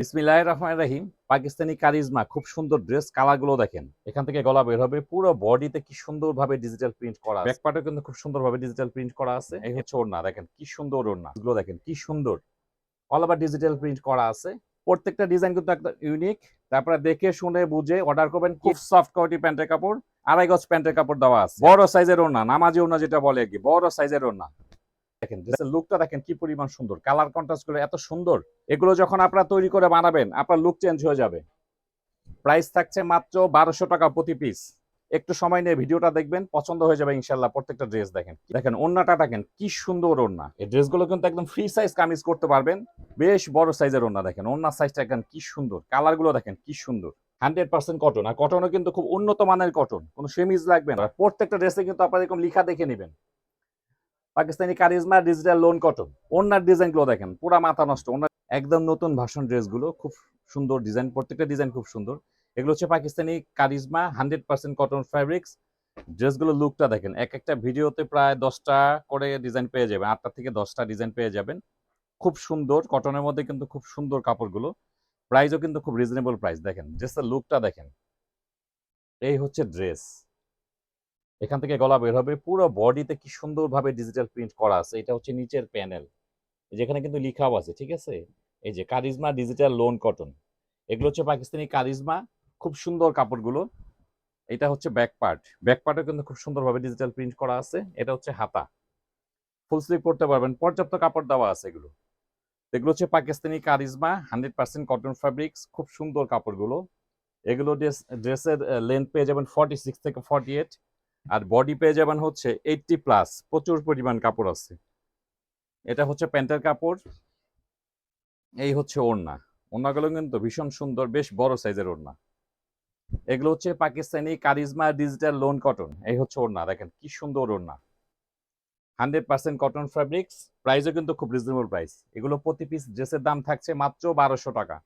বিসমিল্লাহ রহমান রাহিম। পাকিস্তানি কারিজমা খুব সুন্দর ড্রেস কালারগুলো দেখেন। এখান থেকে গলা বের হবে পুরো বডিতে কি সুন্দরভাবে ডিজিটাল প্রিন্ট করা ব্যাক পার্টে কিন্তু খুব সুন্দরভাবে ডিজিটাল প্রিন্ট করা আছে। এই হচ্ছে ওড়না দেখেন কি সুন্দর ওড়না। এগুলো দেখেন কি সুন্দর। অল ওভার ডিজিটাল প্রিন্ট করা আছে। প্রত্যেকটা ডিজাইন কিন্তু একটা ইউনিক তারপরে দেখে শুনে বুঝে অর্ডার করবেন। খুব সফট কোয়ালিটি প্যান্টের কাপড় আড়াই গজ প্যান্টের কাপড় দেওয়া আছে। বড় সাইজের ওড়না নামাজি ওড়না যেটা বলে আর কি বড় সাইজের ওড়না। দেখেন লুকটা দেখেন কি পরিমাণ সুন্দর। কালার কন্ট্রাস্ট এত সুন্দর। এগুলো যখন আপনারা তৈরি করে বানাবেন আপনার লুক চেঞ্জ হয়ে যাবে। প্রাইস থাকছে মাত্র বারোশো টাকা প্রতি পিস একটু সময় নিয়ে ভিডিওটা দেখবেন পছন্দ হয়ে যাবে ইনশাল্লাহ প্রত্যেকটা ড্রেস দেখেন। দেখেন দেখেন কি সুন্দর এই ড্রেসগুলো কিন্তু একদম ফ্রি সাইজ কামিজ করতে পারবেন। বেশ বড় সাইজের ওড়না দেখেন ওড়নার সাইজটা দেখেন কি সুন্দর। কালারগুলো দেখেন কি সুন্দর। হান্ড্রেড পার্সেন্ট কটন আর কটনও কিন্তু খুব উন্নত মানের কটন কোনো সেমিজ লাগবে না। প্রত্যেকটা ড্রেসে কিন্তু আপনারা এরকম লিখা দেখে নেবেন। Pakistani charisma digital lawn cotton ওনার ডিজাইনগুলো দেখেন, পুরা মাথা নষ্ট। ওনার একদম নতুন ভাষণ ড্রেসগুলো খুব সুন্দর ডিজাইন প্রত্যেকটা ডিজাইন খুব সুন্দর। এগুলো হচ্ছে Pakistani charisma hundred percent cotton fabrics ড্রেসগুলো লুকটা দেখেন, এক একটা ভিডিওতে প্রায় দশটা করে ডিজাইন পেয়ে যাবেন, আটটা থেকে দশটা ডিজাইন পেয়ে যাবেন। খুব সুন্দর কটনের মধ্যে কিন্তু খুব সুন্দর কাপড়গুলো। প্রাইসও কিন্তু খুব রিজনেবল প্রাইস দেখেন ড্রেসের লুকটা দেখেন। এই হচ্ছে ড্রেস এখান থেকে গলা বের হবে। পুরো বডিতে কি সুন্দরভাবে ডিজিটাল প্রিন্ট করা আছে, এটা হচ্ছে নিচের প্যানেল যেখানে কিন্তু লিখাও আছে, ঠিক আছে? এই যে কারিজমা ডিজিটাল লোন কটন এগুলো হচ্ছে পাকিস্তানি কারিজমা, খুব সুন্দর কাপড়গুলো। এটা হচ্ছে ব্যাক পার্ট ব্যাক পার্টও কিন্তু খুব সুন্দরভাবে ডিজিটাল প্রিন্ট করা আছে। এটা হচ্ছে হাতা। ফুল স্লিভ পরতে পারবেন। পর্যাপ্ত কাপড় দেওয়া আছে এগুলো। এগুলো হচ্ছে Pakistani charisma hundred percent cotton fabrics খুব সুন্দর কাপড়গুলো। এগুলো ড্রেসের লেন্থ পেয়ে যাবেন ফর্টি সিক্স থেকে ফর্টি এইট আর বডি পেয়ে যাবেন হচ্ছে এইটটি প্লাস প্রচুর পরিমাণ কাপড় আছে। এটা হচ্ছে প্যান্টের কাপড়, এই হচ্ছে ওড়না। ওড়নাগুলো কিন্তু ভীষণ সুন্দর, বেশ বড় সাইজের ওড়না। এগুলো হচ্ছে Pakistani charisma digital lawn cotton এই হচ্ছে ওড়না, দেখেন কি সুন্দর ওড়না। হান্ড্রেড পার্সেন্ট কটন ফ্যাব্রিক্স প্রাইসও কিন্তু খুব রিজনেবল প্রাইস এগুলো প্রতি পিস ড্রেসের দাম থাকছে মাত্র বারোশো টাকা।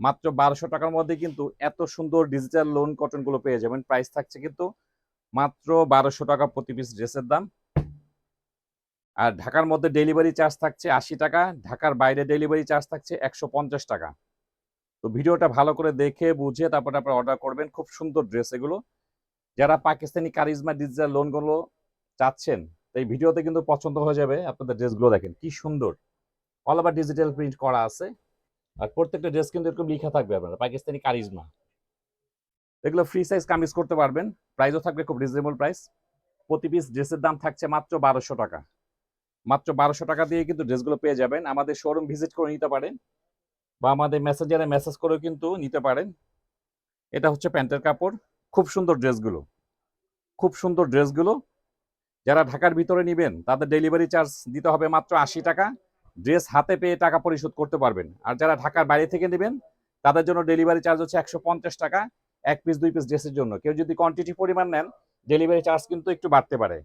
মাত্র বারোশো টাকার মধ্যে কিন্তু এত সুন্দর ডিজিটাল লোন কটনগুলো পেয়ে যাবেন প্রাইস থাকছে কিন্তু মাত্র বারোশো টাকা প্রতি পিস ড্রেসের দাম। আর ঢাকার মধ্যে ডেলিভারি চার্জ থাকছে আশি টাকা, ঢাকার বাইরে ডেলিভারি চার্জ থাকছে একশো পঞ্চাশ টাকা। তো ভিডিওটা ভালো করে দেখে, বুঝে তারপরে আপনারা অর্ডার করবেন খুব সুন্দর ড্রেস এগুলো। যারা পাকিস্তানি কারিজমা ডিজিটাল লোনগুলো চাচ্ছেন এই ভিডিওতে কিন্তু পছন্দ হয়ে যাবে আপনাদের ড্রেসগুলো দেখেন, কি সুন্দর। অল ওভার ডিজিটাল প্রিন্ট করা আছে। আর প্রত্যেকটা ড্রেস কিন্তু এরকম লেখা থাকবে আপনারা, পাকিস্তানি কারিজমা। এগুলো ফ্রি সাইজ কামিজ করতে পারবেন। প্রাইসও থাকবে খুব রিজনেবল প্রাইস প্রতি পিস ড্রেসের দাম থাকছে মাত্র বারোশো টাকা। মাত্র বারোশো টাকা দিয়ে কিন্তু ড্রেসগুলো পেয়ে যাবেন। আমাদের শোরুম ভিজিট করে নিতে পারেন বা আমাদের মেসেঞ্জারে মেসেজ করেও কিন্তু নিতে পারেন। এটা হচ্ছে প্যান্টের কাপড়। খুব সুন্দর ড্রেসগুলো খুব সুন্দর ড্রেসগুলো যারা ঢাকার ভিতরে নেবেন, তাদের ডেলিভারি চার্জ দিতে হবে মাত্র আশি টাকা। ড্রেস হাতে পেয়ে টাকা পরিশোধ করতে পারবেন। আর যারা ঢাকার বাইরে থেকে নেবেন, তাদের জন্য ডেলিভারি চার্জ হচ্ছে একশো পঞ্চাশ টাকা। এক পিস দুই পিস ড্রেসের জন্য। কেউ যদি কোয়ান্টিটি পরিমাণ নেন ডেলিভারি চার্জ কিন্তু একটু বাড়তে পারে।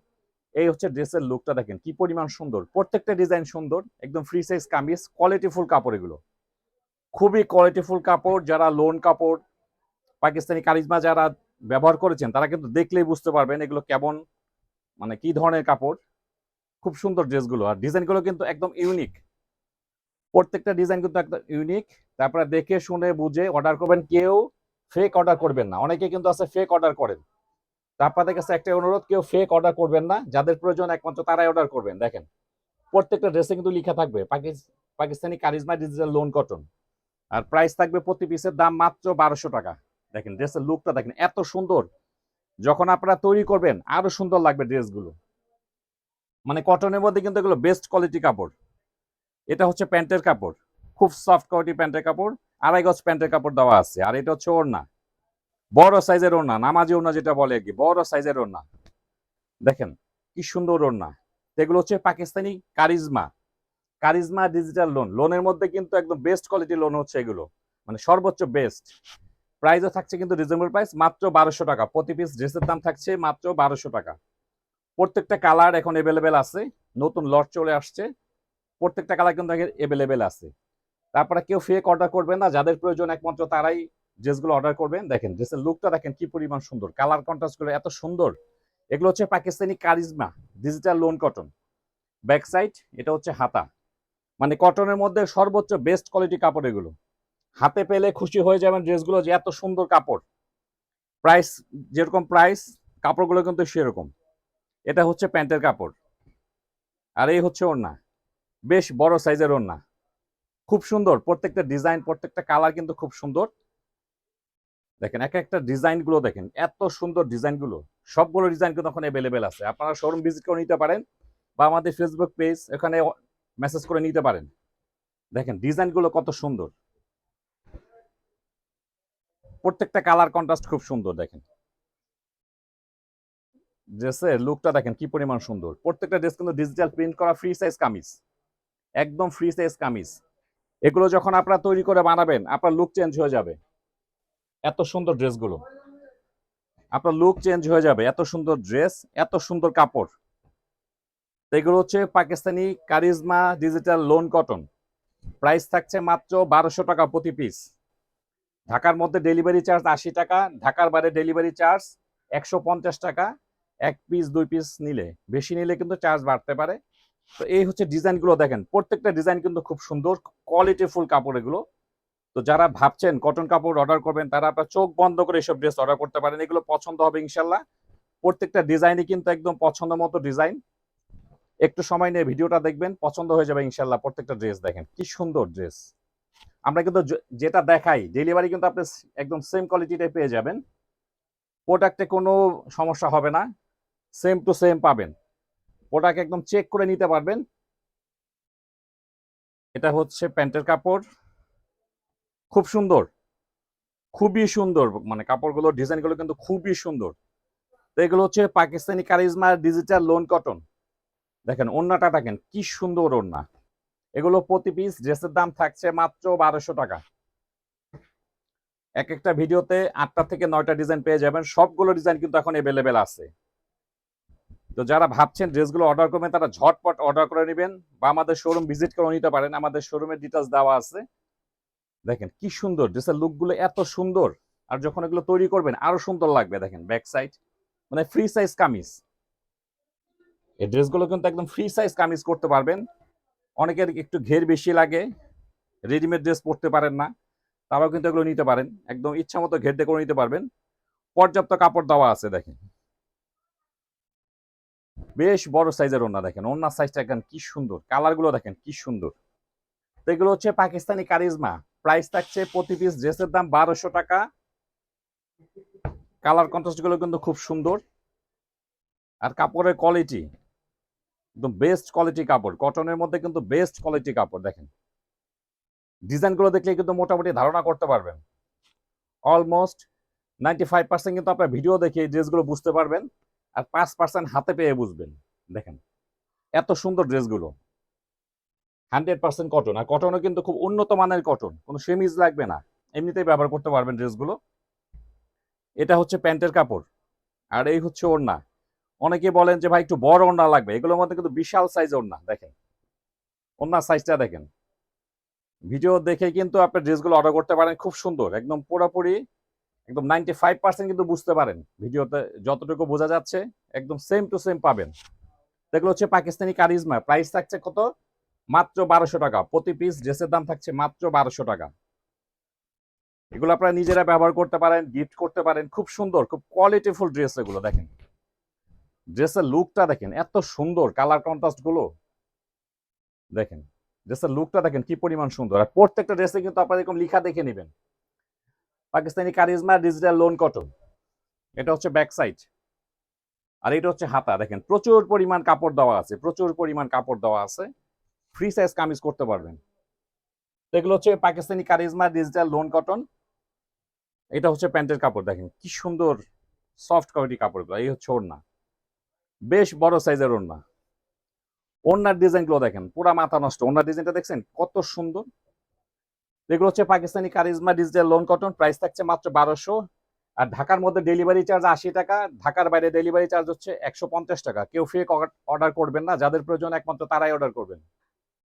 এই হচ্ছে ড্রেসের লুকটা দেখেন, কি পরিমাণ সুন্দর। প্রত্যেকটা ডিজাইন সুন্দর, একদম ফ্রি সাইজ কামিজ কোয়ালিটিফুল কাপড় এগুলো। খুবই কোয়ালিটিফুল কাপড়, যারা লোন কাপড়, পাকিস্তানি কারিজমা যারা ব্যবহার করেছেন, তারা কিন্তু দেখলেই বুঝতে পারবেন এগুলো কেমন মানে কি ধরনের কাপড়। খুব সুন্দর ড্রেসগুলো আর ডিজাইনগুলো কিন্তু একদম ইউনিক প্রত্যেকটা ডিজাইন কিন্তু একদম ইউনিক তারপরে দেখে, শুনে, বুঝে অর্ডার করবেন কেউ। ফেক অর্ডার করবেন না। অনেকে কিন্তু আছে ফেক অর্ডার করেন। তা আপনাদের কাছে একটা অনুরোধ, কেউ ফেক অর্ডার করবেন না। যাদের প্রয়োজন একমাত্র তারাই অর্ডার করবেন। দেখেন, প্রত্যেকটা ড্রেসে কিন্তু লেখা থাকবে Pakistani charisma digital lawn cotton আর প্রাইস থাকবে প্রতি পিসের দাম মাত্র বারোশো টাকা। দেখেন ড্রেসের লুকটা দেখেন, এত সুন্দর। যখন আপনারা তৈরি করবেন, আরও সুন্দর লাগবে ড্রেসগুলো মানে কটনের মধ্যে কিন্তু এগুলো বেস্ট কোয়ালিটি কাপড়। এটা হচ্ছে প্যান্টের কাপড়। খুব সফট কোয়ালিটি প্যান্টের কাপড়। আড়াই গজ প্যান্টের কাপড় দেওয়া আছে। আর এটা হচ্ছে ওড়না। বড় সাইজের ওড়না। নামাজি ওড়না যেটা বলে আর কি, বড় সাইজের ওড়না। দেখেন, কি সুন্দর ওড়না। এগুলো হচ্ছে Pakistani charisma. Charisma digital lawn. লোনের মধ্যে কিন্তু একদম বেস্ট কোয়ালিটি লোন হচ্ছে এগুলো। মানে সর্বোচ্চ বেস্ট প্রাইসও থাকছে কিন্তু রিজনেবল প্রাইস মাত্র বারোশো টাকা। প্রতি পিস ড্রেসের দাম থাকছে মাত্র বারোশো টাকা। প্রত্যেকটা কালার এখন এভেলেবেল আছে। নতুন লট চলে আসছে। প্রত্যেকটা কালার কিন্তু এভেলেবেল আছে। তারপরে কেউ ফেক অর্ডার করবেন না, যাদের প্রয়োজন একমাত্র তারাই ড্রেসগুলো অর্ডার করবেন। দেখেন ড্রেসের লুকটা দেখেন কি পরিমাণ সুন্দর। কালার কন্ট্রাস্টগুলো এত সুন্দর। এগুলো হচ্ছে Pakistani charisma digital lawn cotton back side এটা হচ্ছে হাতা। মানে কটনের মধ্যে সর্বোচ্চ বেস্ট কোয়ালিটি কাপড় এগুলো। হাতে পেলে খুশি হয়ে যাবেন ড্রেসগুলো যে এত সুন্দর কাপড়। প্রাইস যেরকম প্রাইস কাপড়গুলো কিন্তু সেরকম। এটা হচ্ছে প্যান্টের কাপড়। আর এই হচ্ছে ওড়না। বেশ বড় সাইজের ওড়না। খুব সুন্দর। প্রত্যেকটা ডিজাইন প্রত্যেকটা কালার কিন্তু খুব সুন্দর। দেখেন, এক একটা ডিজাইনগুলো দেখেন, এত সুন্দর ডিজাইনগুলো। সবগুলো ডিজাইন কিন্তু এখন অ্যাভেলেবেল আছে। আপনারা শোরুম ভিজিট করে নিতে পারেন বা আমাদের ফেসবুক পেজ এখানে মেসেজ করে নিতে পারেন। দেখেন ডিজাইনগুলো কত সুন্দর। প্রত্যেকটা কালার কন্ট্রাস্ট খুব সুন্দর, দেখেন। ড্রেসের লুকটা দেখেন, কি পরিমাণ সুন্দর। প্রত্যেকটা ড্রেস কিন্তু ডিজিটাল প্রিন্ট করা ফ্রি সাইজ কামিজ। একদম ফ্রি সাইজ কামিজ। এগুলো যখন আপনারা তৈরি করে বানাবেন, আপনার লুক চেঞ্জ হয়ে যাবে। এত সুন্দর ড্রেসগুলো। আপনার লুক চেঞ্জ হয়ে যাবে। এত সুন্দর ড্রেস এত সুন্দর কাপড়। এগুলো হচ্ছে Pakistani charisma digital lawn cotton price থাকছে মাত্র বারোশো টাকা প্রতি পিস ঢাকার মধ্যে ডেলিভারি চার্জ আশি টাকা, ঢাকার বাইরে ডেলিভারি চার্জ একশো পঞ্চাশ টাকা। এক পিস দুই পিস নিলে। বেশি নিলে কিন্তু চার্জ বাড়তে পারে। তো এই হচ্ছে ডিজাইনগুলো দেখেন। প্রত্যেকটা ডিজাইন কিন্তু খুব সুন্দর কোয়ালিটিফুল কাপড় এগুলো। তো যারা ভাবছেন কটন কাপড় অর্ডার করবেন, তারা আপনার চোখ বন্ধ করে এসব ড্রেস অর্ডার করতে পারেন। এগুলো পছন্দ হবে ইনশাল্লাহ প্রত্যেকটা ডিজাইনই কিন্তু একদম পছন্দ মতো ডিজাইন একটু সময় নিয়ে ভিডিওটা দেখবেন, পছন্দ হয়ে যাবে ইনশাল্লাহ প্রত্যেকটা ড্রেস দেখেন। কি সুন্দর ড্রেস আমরা কিন্তু যেটা দেখাই ডেলিভারি কিন্তু আপনি একদম সেম কোয়ালিটিটাই পেয়ে যাবেন। প্রোডাক্টে কোনো সমস্যা হবে না। সেম টু সেম পাবেন। প্রোডাক্ট একদম চেক করে নিতে পারবেন। এটা হচ্ছে প্যান্টের কাপড়। খুব সুন্দর। খুবই সুন্দর মানে কাপড়গুলো, ডিজাইনগুলো কিন্তু খুবই সুন্দর। তো এগুলো হচ্ছে Pakistani charisma digital lawn cotton. দেখেন, ওড়নাটা দেখেন, কি সুন্দর ওড়না। এগুলো প্রতি পিস ড্রেসের দাম থাকছে মাত্র বারোশো টাকা। এক একটা ভিডিওতে আটটা থেকে নয়টা ডিজাইন পেয়ে যাবেন। সবগুলো ডিজাইন কিন্তু এখন এভেলেবেল আছে। তো যারা ভাবছেন ড্রেসগুলো অর্ডার করবেন, তারা ঝটপট অর্ডার করে নেবেন। বা আমাদের শোরুম ভিজিট করে নিতে পারেন। আমাদের শোরুমের ডিটেলস দেওয়া আছে। দেখেন কি সুন্দর ড্রেসের লুকগুলো এত সুন্দর। আর যখন এগুলো তৈরি করবেন, আরও সুন্দর লাগবে, দেখেন ব্যাক সাইড মানে ফ্রি সাইজ কামিজ। এই ড্রেসগুলো কিন্তু একদম ফ্রি সাইজ কামিজ করতে পারবেন। অনেকের একটু ঘের বেশি লাগে। রেডিমেড ড্রেস পরতে পারেন না। তারাও কিন্তু এগুলো নিতে পারেন। একদম ইচ্ছা মতো ঘের দিয়ে করে নিতে পারবেন। পর্যাপ্ত কাপড় দেওয়া আছে, দেখেন। বেশ বড় সাইজের ওড়না দেখেন। ওনার সাইজটা দেখেন কি সুন্দর। কালারগুলো দেখেন কি সুন্দর। তো এগুলো হচ্ছে পাকিস্তানি কারিজমা। প্রাইস থাকছে প্রতি পিস ড্রেসের দাম বারোশো টাকা। কালার কন্ট্রাস্টগুলো কিন্তু খুব সুন্দর। আর কাপড়ের কোয়ালিটি একদম বেস্ট কোয়ালিটি কাপড়। কটনের মধ্যে কিন্তু বেস্ট কোয়ালিটি কাপড়, দেখেন। ডিজাইনগুলো দেখলে কিন্তু মোটামুটি ধারণা করতে পারবেন। অলমোস্ট নাইনটি ফাইভ পার্সেন্ট কিন্তু আপনার ভিডিও দেখে ড্রেসগুলো বুঝতে পারবেন। আর পাঁচ পার্সেন্ট হাতে পেয়ে বুঝবেন। দেখেন, এত সুন্দর ড্রেসগুলো। হান্ড্রেড পার্সেন্ট কটন আর কটনও কিন্তু খুব উন্নত মানের কটন কোনো সেমিজ লাগবে না। এমনিতেই ব্যবহার করতে পারবেন ড্রেসগুলো। এটা হচ্ছে প্যান্টের কাপড়, আর এই হচ্ছে ওড়না। অনেকে বলেন যে, ভাই, একটু বড় ওড়না লাগবে। এগুলোর মধ্যে কিন্তু বিশাল সাইজ ওড়না, দেখেন। ওড়নার সাইজটা দেখেন। ভিডিও দেখে কিন্তু আপনি ড্রেসগুলো অর্ডার করতে পারেন, খুব সুন্দর, একদম পুরোপুরি একদম নাইনটি ফাইভ পার্সেন্ট কিন্তু বুঝতে পারেন। ভিডিওতে যতটুকু বোঝা যাচ্ছে, একদম সেম টু সেম পাবেন। এগুলো হচ্ছে পাকিস্তানি কারিজমা প্রাইস থাকছে কত? মাত্র বারোশো টাকা। প্রতি পিস ড্রেসের দাম থাকছে মাত্র বারোশো টাকা। এগুলো আপনারা নিজেরা ব্যবহার করতে পারেন গিফট করতে পারেন। খুব সুন্দর, খুব কোয়ালিটিফুল ড্রেস এগুলো দেখেন। ড্রেসের লুকটা দেখেন, এত সুন্দর কালার কন্ট্রাস্টগুলো। দেখেন ড্রেসের লুকটা দেখেন কি পরিমাণ সুন্দর। আর প্রত্যেকটা ড্রেসে কিন্তু আপনারা এরকম লিখা দেখে নেবেন। Pakistani charisma digital lawn cotton এটা হচ্ছে ব্যাক সাইড আর এটা হচ্ছে হাতা। দেখেন, প্রচুর পরিমাণ কাপড় দেওয়া আছে, প্রচুর পরিমাণ কাপড় দেওয়া আছে। ফ্রি সাইজ কামিজ করতে পারবেন। তো এগুলো হচ্ছে Pakistani charisma digital lawn cotton এটা হচ্ছে প্যান্টের কাপড়। দেখেন, কি সুন্দর সফট কোয়ালিটি কাপড়গুলো। এই হচ্ছে ওড়না। বেশ বড় সাইজের ওড়না। ওড়নার ডিজাইনগুলো দেখেন, পুরা মাথা নষ্ট। ওড়নার ডিজাইনটা দেখছেন? কত সুন্দর। এগুলো হচ্ছে Pakistani charisma digital lawn cotton price থাকছে মাত্র বারোশো। আর ঢাকার মধ্যে ডেলিভারি চার্জ আশি টাকা, ঢাকার বাইরে ডেলিভারি চার্জ হচ্ছে একশো পঞ্চাশ টাকা। কেউ ফেক অর্ডার করবেন না, যাদের প্রয়োজন একমাত্র তারাই অর্ডার করবেন।